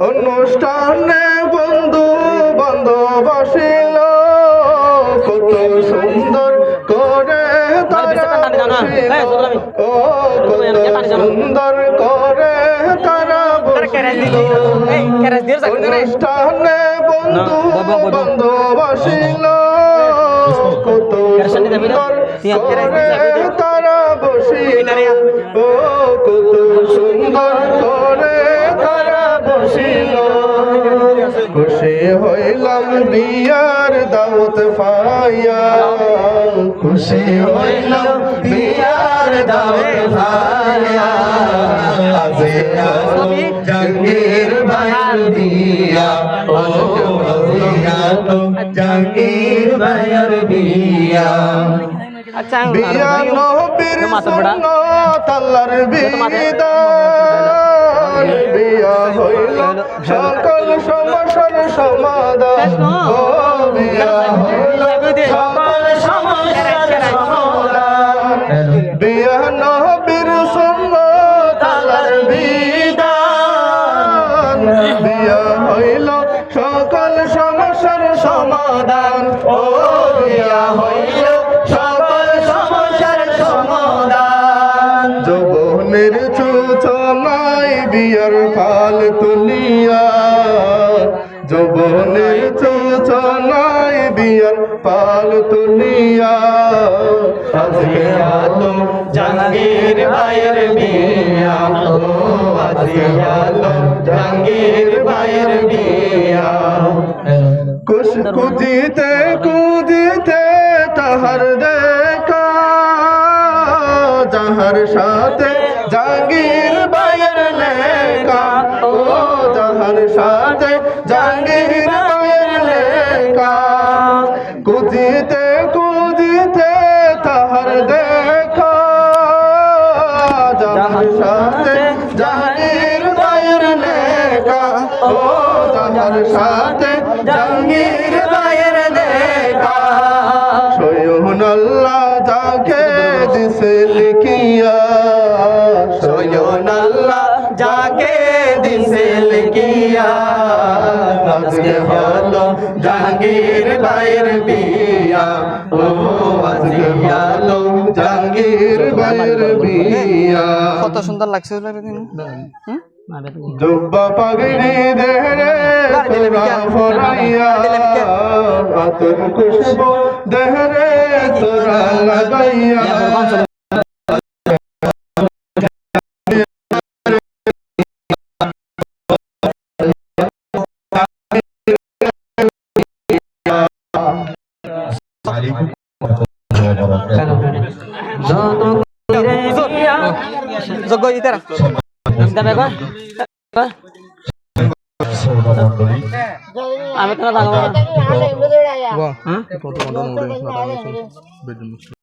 অনুষ্ঠানে বন্ধু বান্ধব বসিল কত সুন্দর করে তারা কত সুন্দর করে তারা অনুষ্ঠানে বন্ধু বন্ধু বসিল কত সুন্দর করে তারা বসিল। ও, কত সুন্দর খুশি হইলাম বিয়ার দাওয়াত পাইয়া খুশি হইলাম বিয়ার দাওয়াত পাইয়া আজে আলো জাঙ্গির ভাইয়ের বিয়া। ও জাঙ্গির ভাইয়ের বিয়া। আচ্ছা বিয়া নবীর সুন্নত আল্লাহর বিয়া হইল সমাধান সকল সমস্যার সমাধান। বিয়া নবীর সুন্নত আল্লাহর বিধান। বিয়া হইল সকল সমস্যার সমাধান। ও বিয়া হইল সকল সমস্যার সমাধান। যৌবনের চুচনাই বিয়ার ফাল তুলিয়া। যৌবনের চুচনাই বিয়ার পাল তুলিয়া। আজকে আলো জাহাঙ্গীর ভাইয়ের বিয়া। ও আজকে জাহাঙ্গীর ভাইয়ের বিয়া। কুশ কুদিতে কুদিতে তাহার দেখা। যাহার সাথে জাহাঙ্গীর ভাইয়ের লেখা। ও যাহার সাথে জাহাঙ্গীর ভাইয়ের লেখা কুদিতে কুদিতে তাহার দেখা। যাহার সাথে জাহাঙ্গীর ভাইয়ের লেখা ও যাহার সাথে জাহাঙ্গীর ভাইয়ের লেখা সয়ন আল্লাহ যাকে দিছে লিখিয়া সয়ন আল্লাহ যাকে দিছে লিখিয়া আজকে হলো জাহাঙ্গীর ভাইয়ের বিয়া। ও আজকে হলো জাহাঙ্গীর ভাইয়ের বিয়া। কত সুন্দর লাগছে হুম? জুব্বা পাগড়ি দেহরে তোরা ফরাইয়া আতর খুশবু দেহরে তোরা লাগাইয়া। যোগ্য ইতারা দাম একবার আমি তো দাম Wah, foto-foto muda,